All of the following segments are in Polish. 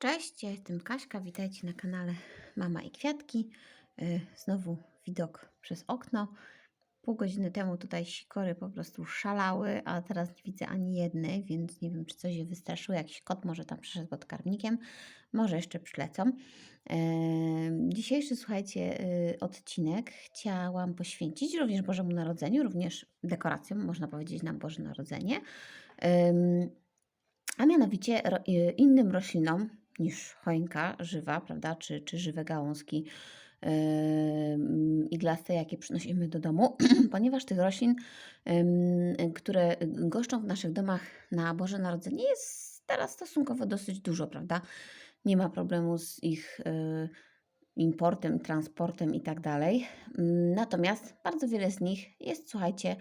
Cześć, ja jestem Kaśka, witajcie na kanale Mama i Kwiatki. Y, Znowu widok przez okno. Pół godziny temu tutaj sikory po prostu szalały, a teraz nie widzę ani jednej, więc nie wiem, czy coś je wystraszyło. Jakiś kot może tam przyszedł pod karmnikiem, może jeszcze przylecą. Y, Dzisiejszy, słuchajcie, y, odcinek chciałam poświęcić również Bożemu Narodzeniu, również dekoracjom, można powiedzieć, na Boże Narodzenie. A mianowicie innym roślinom niż choinka żywa, prawda, czy, czy żywe gałązki ym, iglaste, jakie przynosimy do domu, ponieważ tych roślin, ym, które goszczą w naszych domach na Boże Narodzenie jest teraz stosunkowo dosyć dużo, prawda? Nie ma problemu z ich y, importem, transportem i tak dalej. Natomiast bardzo wiele z nich jest, słuchajcie,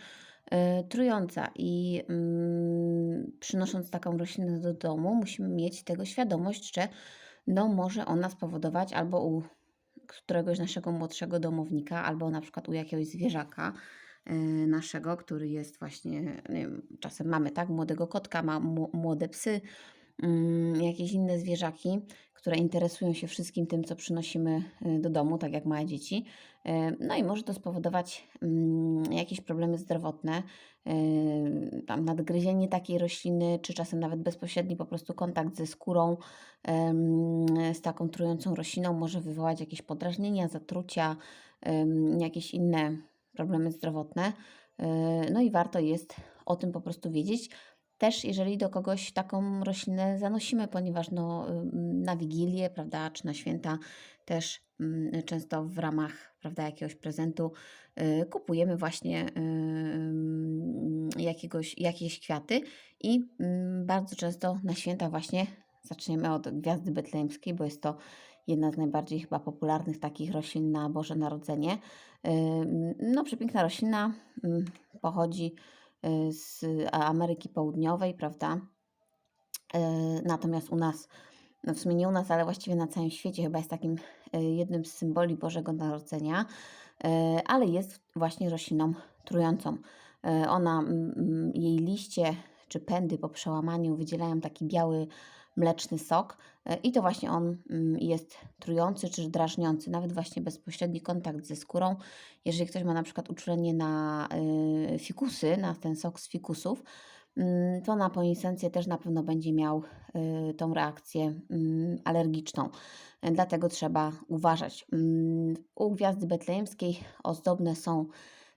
trująca i mm, przynosząc taką roślinę do domu, musimy mieć tego świadomość, że no, może ona spowodować albo u któregoś naszego młodszego domownika, albo na przykład u jakiegoś zwierzaka y, naszego, który jest właśnie, nie wiem, czasem mamy tak, młodego kotka, ma młode psy, mm, jakieś inne zwierzaki, które interesują się wszystkim tym, co przynosimy y, do domu, tak jak małe dzieci. No i może to spowodować mm, jakieś problemy zdrowotne, y, tam nadgryzienie takiej rośliny, czy czasem nawet bezpośredni po prostu kontakt ze skórą em, z taką trującą rośliną może wywołać jakieś podrażnienia, zatrucia, em, jakieś inne problemy zdrowotne. No i warto jest o tym po prostu wiedzieć. Też jeżeli do kogoś taką roślinę zanosimy, ponieważ no, na Wigilię, prawda, czy na święta też często w ramach, prawda, jakiegoś prezentu y, kupujemy właśnie ym, jakiegoś, jakieś kwiaty i bardzo często na święta właśnie zaczniemy od gwiazdy betlejemskiej, bo jest to jedna z najbardziej chyba popularnych takich roślin na Boże Narodzenie. No, przepiękna roślina pochodzi y, z Ameryki Południowej, prawda? Natomiast u nas, no w sumie nie u nas, ale właściwie na całym świecie chyba jest takim e, jednym z symboli Bożego Narodzenia, e, ale jest właśnie rośliną trującą. E, Ona, jej liście czy pędy po przełamaniu wydzielają taki biały, mleczny sok i to właśnie on jest trujący czy drażniący, nawet właśnie bezpośredni kontakt ze skórą. Jeżeli ktoś ma na przykład uczulenie na fikusy, na ten sok z fikusów, to na polisencję też na pewno będzie miał y, tą reakcję mm, alergiczną. Dlatego trzeba uważać. Mm, U gwiazdy betlejemskiej ozdobne są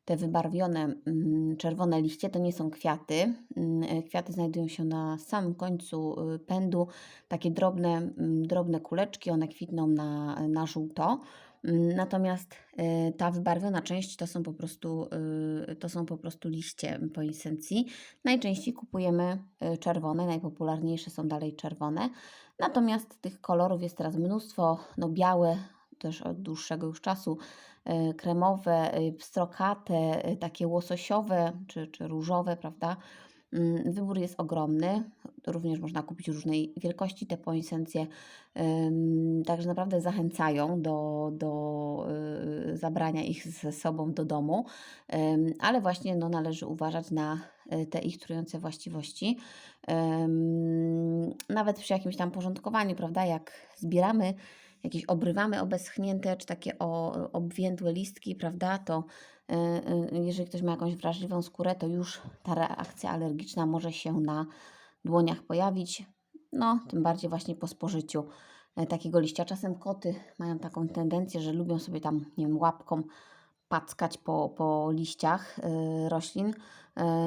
te wybarwione mm, czerwone liście. To nie są kwiaty. Mm, e, Kwiaty znajdują się na samym końcu y, pędu. Takie drobne, mm, drobne kuleczki, one kwitną na, na żółto. Natomiast y, ta wybarwiona część to są po prostu, y, to są po prostu liście polisencji. Najczęściej kupujemy y, czerwone, najpopularniejsze są dalej czerwone. Natomiast tych kolorów jest teraz mnóstwo, no białe też od dłuższego już czasu, kremowe, pstrokate, takie łososiowe czy, czy różowe, prawda? Mm, Wybór jest ogromny. Również można kupić różnej wielkości te poinsencje. Także naprawdę zachęcają do, do y, zabrania ich ze sobą do domu, ale właśnie no, należy uważać na y, te ich trujące właściwości. Nawet przy jakimś tam porządkowaniu, prawda, jak zbieramy jakieś obrywamy obeschnięte, czy takie o, obwiędłe listki, prawda, to jeżeli ktoś ma jakąś wrażliwą skórę, to już ta reakcja alergiczna może się na dłoniach pojawić. No, tym bardziej właśnie po spożyciu e, takiego liścia. Czasem koty mają taką tendencję, że lubią sobie tam, nie wiem, łapką packać po, po liściach y, roślin. Y,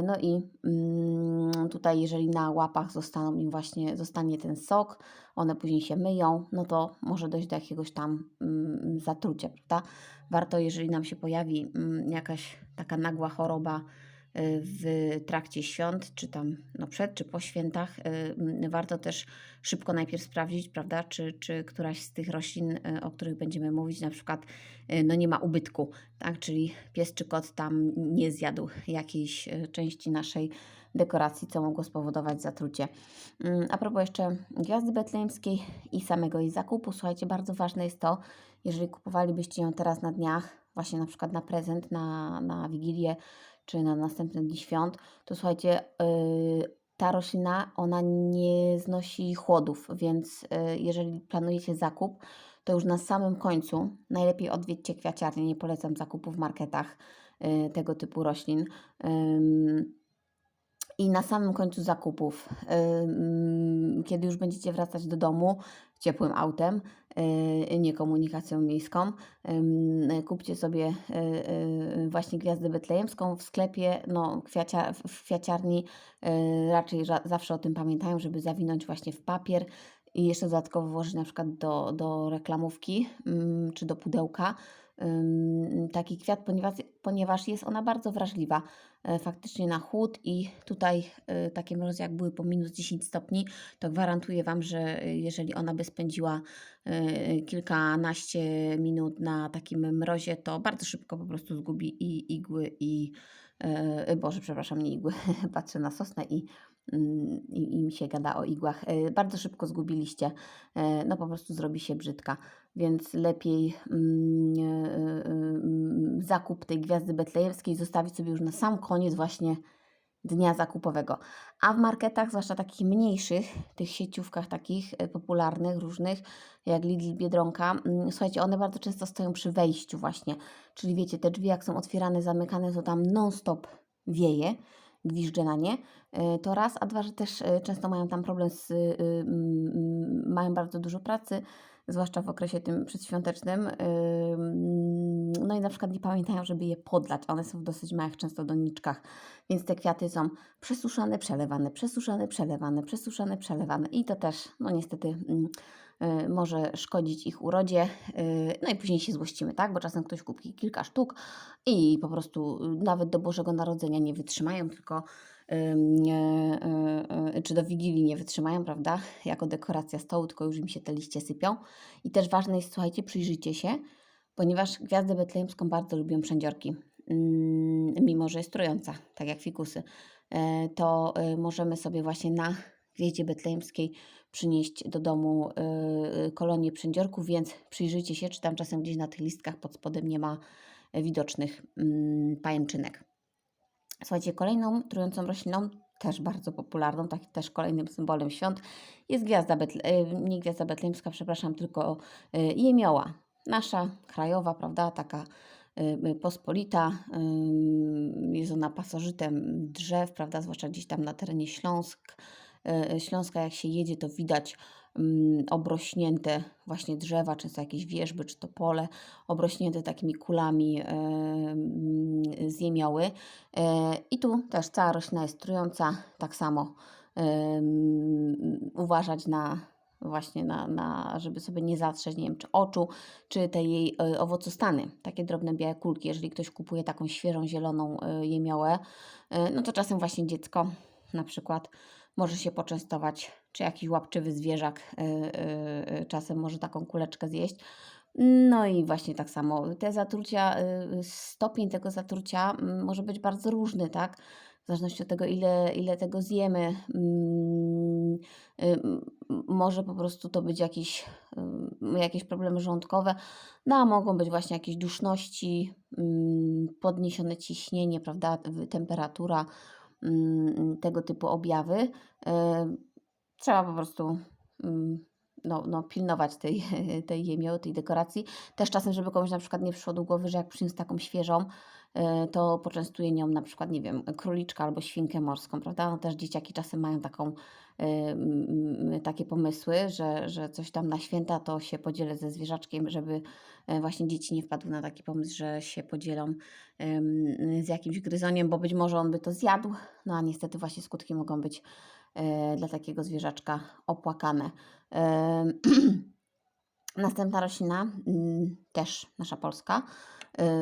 No i mm, tutaj, jeżeli na łapach zostaną im właśnie, zostanie ten sok, one później się myją, no to może dojść do jakiegoś tam mm, zatrucia, prawda? Warto, jeżeli nam się pojawi mm, jakaś taka nagła choroba w trakcie świąt, czy tam no przed, czy po świętach, y, warto też szybko najpierw sprawdzić, prawda, czy, czy któraś z tych roślin, y, o których będziemy mówić, na przykład y, no nie ma ubytku, tak, czyli pies czy kot tam nie zjadł jakiejś części naszej dekoracji, co mogło spowodować zatrucie. Mm, A propos jeszcze gwiazdy betlejemskiej i samego jej zakupu, słuchajcie, bardzo ważne jest to, jeżeli kupowalibyście ją teraz na dniach, właśnie na przykład na prezent, na, na Wigilię, czy na następne dni świąt, to słuchajcie, yy, ta roślina, ona nie znosi chłodów, więc y, jeżeli planujecie zakup, to już na samym końcu najlepiej odwiedźcie kwiaciarnię. Nie polecam zakupu w marketach y, tego typu roślin. I na samym końcu zakupów, kiedy już będziecie wracać do domu ciepłym autem, y, nie komunikacją miejską, kupcie sobie y, y, właśnie gwiazdę betlejemską w sklepie, no, kwiacia, w kwiaciarni y, raczej zawsze o tym pamiętają, żeby zawinąć właśnie w papier i jeszcze dodatkowo włożyć na przykład do, do reklamówki ym, czy do pudełka taki kwiat, ponieważ, ponieważ jest ona bardzo wrażliwa e, faktycznie na chłód i tutaj e, takie mrozy jak były po minus 10 stopni, to gwarantuję Wam, że jeżeli ona by spędziła e, kilkanaście minut na takim mrozie, to bardzo szybko po prostu zgubi i igły i Boże, przepraszam, nie igły, patrzę na sosnę i, mm, i, i mi się gada o igłach. E, Bardzo szybko zgubiliście, e, no po prostu zrobi się brzydka, więc lepiej mm, e, mm, zakup tej gwiazdy betlejemskiej zostawić sobie już na sam koniec właśnie dnia zakupowego. A w marketach, zwłaszcza takich mniejszych, tych sieciówkach takich popularnych, różnych, jak Lidl, Biedronka, mm, słuchajcie, one bardzo często stoją przy wejściu właśnie. Czyli wiecie, te drzwi jak są otwierane, zamykane, to tam non-stop wieje, gwiżdże na nie. E, To raz, a dwa, że też e, często mają tam problem z, mm, mają bardzo dużo pracy, zwłaszcza w okresie tym przedświątecznym. Ym, No i na przykład nie pamiętają, żeby je podlać. One są w dosyć małych często doniczkach, więc te kwiaty są przesuszane, przelewane, przesuszane, przelewane, przesuszane, przelewane i to też, no niestety, mm, może szkodzić ich urodzie. y, No i później się złościmy, tak? Bo czasem ktoś kupi kilka sztuk i po prostu y, nawet do Bożego Narodzenia nie wytrzymają, tylko czy do Wigilii nie wytrzymają, prawda? Jako dekoracja stołu, tylko już im się te liście sypią. I też ważne jest, słuchajcie, przyjrzyjcie się, ponieważ gwiazdę betlejemską bardzo lubią przędziorki, mm, mimo że jest trująca, tak jak fikusy, to możemy sobie właśnie na gwieździe betlejemskiej przynieść do domu e, e, kolonię przędziorków, więc przyjrzyjcie się, czy tam czasem gdzieś na tych listkach pod spodem nie ma e, widocznych mm, pajęczynek. Słuchajcie, kolejną trującą rośliną, też bardzo popularną, tak, też kolejnym symbolem świąt, jest gwiazda, betle, nie gwiazda betlejemska, przepraszam, tylko jemioła. Nasza, krajowa, prawda, taka pospolita. Jest ona pasożytem drzew, prawda, zwłaszcza gdzieś tam na terenie Śląsk. E, Śląska, jak się jedzie, to widać mm, obrośnięte właśnie drzewa, często jakieś wierzby czy topole, obrośnięte takimi kulami e, mm, z jemioły. E, I tu też cała roślina jest trująca, tak samo em, uważać na właśnie na, na, żeby sobie nie zatrzeć, nie wiem, czy oczu, czy te jej e, owocostany, takie drobne białe kulki. Jeżeli ktoś kupuje taką świeżą, zieloną e, jemiołę, e, no to czasem właśnie dziecko na przykład może się poczęstować, czy jakiś łapczywy zwierzak e, e, e, czasem może taką kuleczkę zjeść. No i właśnie tak samo te zatrucia, y, stopień tego zatrucia mm, może być bardzo różny, tak? W zależności od tego, ile, ile tego zjemy. Mm, y, Może po prostu to być jakieś, jakieś problemy żołądkowe, no a mogą być właśnie jakieś duszności, mm, podniesione ciśnienie, prawda? Temperatura, tego typu objawy. Trzeba po prostu mm, no, no, pilnować tej, tej jemioły, tej dekoracji. Też czasem, żeby komuś na przykład nie przyszło do głowy, że jak przyniósł taką świeżą, e, to poczęstuje nią na przykład, nie wiem, króliczka albo świnkę morską, prawda? No też dzieciaki czasem mają taką, e, takie pomysły, że, że coś tam na święta to się podzielę ze zwierzaczkiem, żeby e, właśnie dzieci nie wpadły na taki pomysł, że się podzielą z jakimś gryzoniem, bo być może on by to zjadł, no a niestety właśnie skutki mogą być dla takiego zwierzaczka opłakane. Następna roślina, mm, też nasza polska,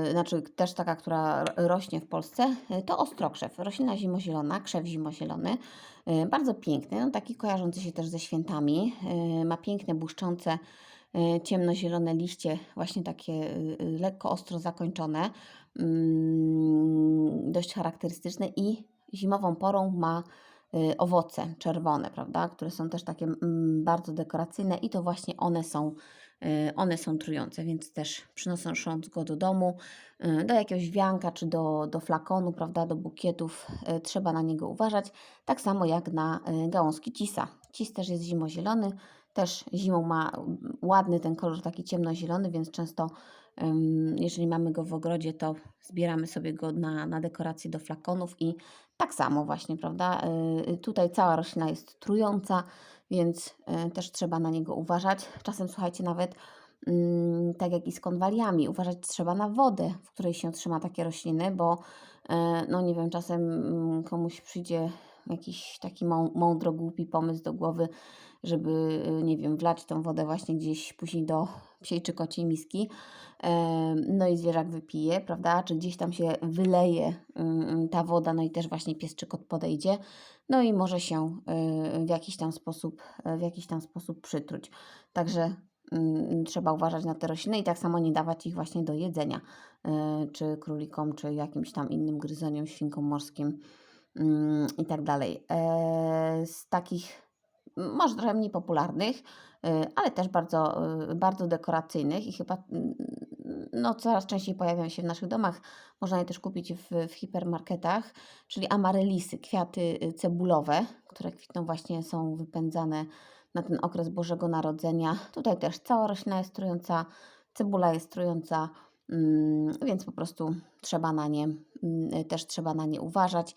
y, znaczy też taka, która ro- rośnie w Polsce, y, to ostrokrzew. Roślina zimozielona, krzew zimozielony, bardzo piękny, no taki kojarzący się też ze świętami. Ma piękne, błyszczące, ciemnozielone liście, właśnie takie lekko ostro zakończone, mm, dość charakterystyczne i zimową porą ma owoce czerwone, prawda, które są też takie mm, bardzo dekoracyjne i to właśnie one są, y, one są trujące, więc też przynosząc go do domu, y, do jakiegoś wianka czy do, do flakonu, prawda, do bukietów, y, trzeba na niego uważać, tak samo jak na y, gałązki cisa. Cis też jest zimozielony, też zimą ma mm, ładny ten kolor taki ciemnozielony, więc często jeżeli mamy go w ogrodzie, to zbieramy sobie go na, na dekoracje do flakonów i tak samo właśnie, prawda? Y, Tutaj cała roślina jest trująca, więc y, też trzeba na niego uważać. Czasem słuchajcie, nawet mm, tak jak i z konwaliami, uważać trzeba na wodę, w której się trzyma takie rośliny, bo y, no nie wiem, czasem mm, komuś przyjdzie jakiś taki mą- mądro głupi pomysł do głowy, żeby, nie wiem, wlać tą wodę właśnie gdzieś później do psiej czy kociej miski, no i zwierzak wypije, prawda, czy gdzieś tam się wyleje ym, ta woda, no i też właśnie pies czy kot podejdzie, no i może się y, w jakiś tam sposób, w jakiś tam sposób przytruć. Także mm, trzeba uważać na te rośliny i tak samo nie dawać ich właśnie do jedzenia, y, czy królikom, czy jakimś tam innym gryzoniom, świnkom morskim mm, i tak dalej. E, Z takich może trochę mniej popularnych, y, ale też bardzo, y, bardzo dekoracyjnych i chyba mm, no, coraz częściej pojawiają się w naszych domach. Można je też kupić w, w hipermarketach, czyli amaryllisy, kwiaty y, cebulowe, które kwitną właśnie, są wypędzane na ten okres Bożego Narodzenia. Tutaj też cała roślina jest trująca, cebula jest trująca, mm, więc po prostu trzeba na nie, mm, też trzeba na nie uważać.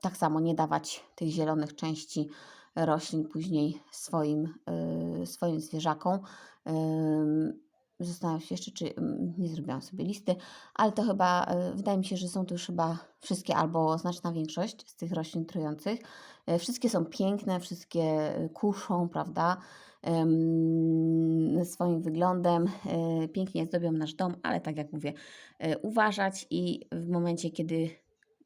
Tak samo nie dawać tych zielonych części roślin później swoim, y, swoim zwierzakom. Zastanawiam się jeszcze, czy mm, nie zrobiłam sobie listy, ale to chyba, y, wydaje mi się, że są to już chyba wszystkie albo znaczna większość z tych roślin trujących. Y, Wszystkie są piękne, wszystkie y, kuszą, prawda, swoim wyglądem, pięknie zdobią nasz dom, ale tak jak mówię, uważać i w momencie, kiedy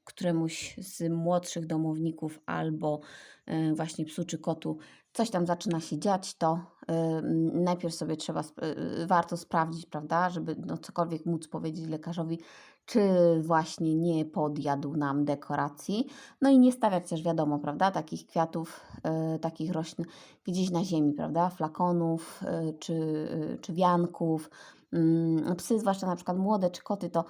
któremuś z młodszych domowników albo y, właśnie psu czy kotu coś tam zaczyna się dziać, to mm, najpierw sobie trzeba, y, warto sprawdzić, prawda, żeby no, cokolwiek móc powiedzieć lekarzowi, czy właśnie nie podjadł nam dekoracji. No i nie stawiać też, wiadomo, prawda, takich kwiatów, takich roślin gdzieś na ziemi, prawda, flakonów czy, czy wianków. Mm, Psy, zwłaszcza na przykład młode czy koty, to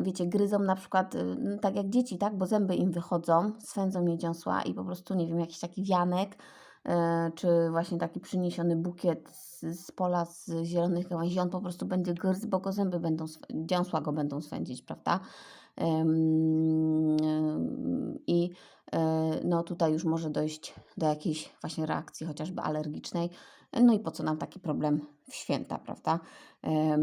wiecie, gryzą na przykład y, tak jak dzieci, tak, bo zęby im wychodzą, swędzą je dziąsła i po prostu, nie wiem, jakiś taki wianek, e, czy właśnie taki przyniesiony bukiet z, z pola z zielonych gałęzi, on po prostu będzie gryzł, bo go zęby będą, dziąsła go będą swędzić, prawda? Em, I no tutaj już może dojść do jakiejś właśnie reakcji chociażby alergicznej. No i po co nam taki problem w święta, prawda? E,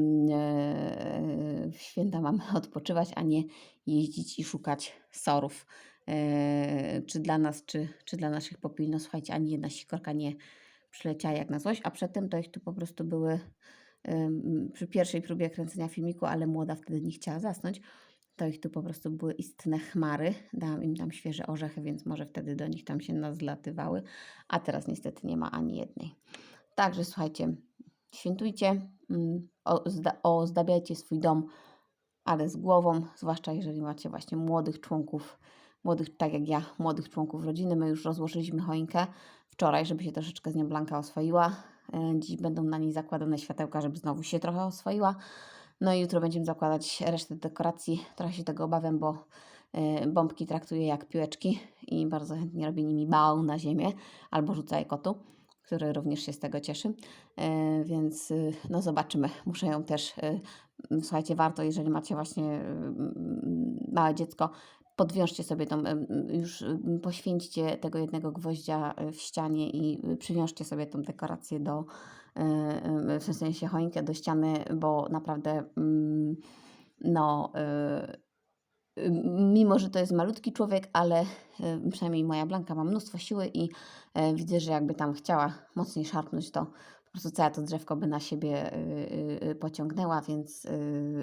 W święta mamy odpoczywać, a nie jeździć i szukać sorów. E, Czy dla nas, czy, czy dla naszych popili. No słuchajcie, ani jedna sikorka nie przyleciała jak na złość, a przedtem to ich tu po prostu były przy pierwszej próbie kręcenia filmiku, ale młoda wtedy nie chciała zasnąć, to ich tu po prostu były istne chmary. Dałam im tam świeże orzechy, więc może wtedy do nich tam się nazlatywały, a teraz niestety nie ma ani jednej. Także słuchajcie, świętujcie, mm, ozda- ozdabiajcie swój dom, ale z głową, zwłaszcza jeżeli macie właśnie młodych członków, młodych, tak jak ja, młodych członków rodziny. My już rozłożyliśmy choinkę wczoraj, żeby się troszeczkę z nią Blanka oswoiła. E, Dziś będą na niej zakładane światełka, żeby znowu się trochę oswoiła. No i jutro będziemy zakładać resztę dekoracji. Trochę się tego obawiam, bo e, bombki traktuję jak piłeczki i bardzo chętnie robię nimi bał na ziemię albo rzuca je kotu, który również się z tego cieszy. E, Więc y, no zobaczymy. Muszę ją też, y, słuchajcie, warto, jeżeli macie właśnie y, małe dziecko, podwiążcie sobie tą, już poświęćcie tego jednego gwoździa w ścianie i przywiążcie sobie tą dekorację do, w sensie choinkę do ściany, bo naprawdę mm, no, mimo że to jest malutki człowiek, ale y, przynajmniej moja Blanka ma mnóstwo siły i y, widzę, że jakby tam chciała mocniej szarpnąć, to po prostu całe to drzewko by na siebie y, pociągnęła, więc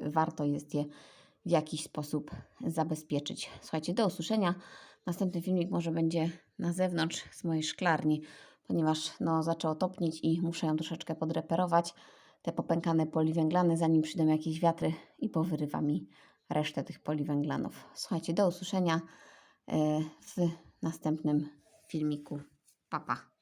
warto jest je w jakiś sposób zabezpieczyć. Słuchajcie, do usłyszenia. Następny filmik może będzie na zewnątrz z mojej szklarni, ponieważ no, zaczęło topnieć i muszę ją troszeczkę podreperować. Te popękane poliwęglany, zanim przyjdą jakieś wiatry i powyrywa mi resztę tych poliwęglanów. Słuchajcie, do usłyszenia. e, w następnym filmiku. Pa, pa.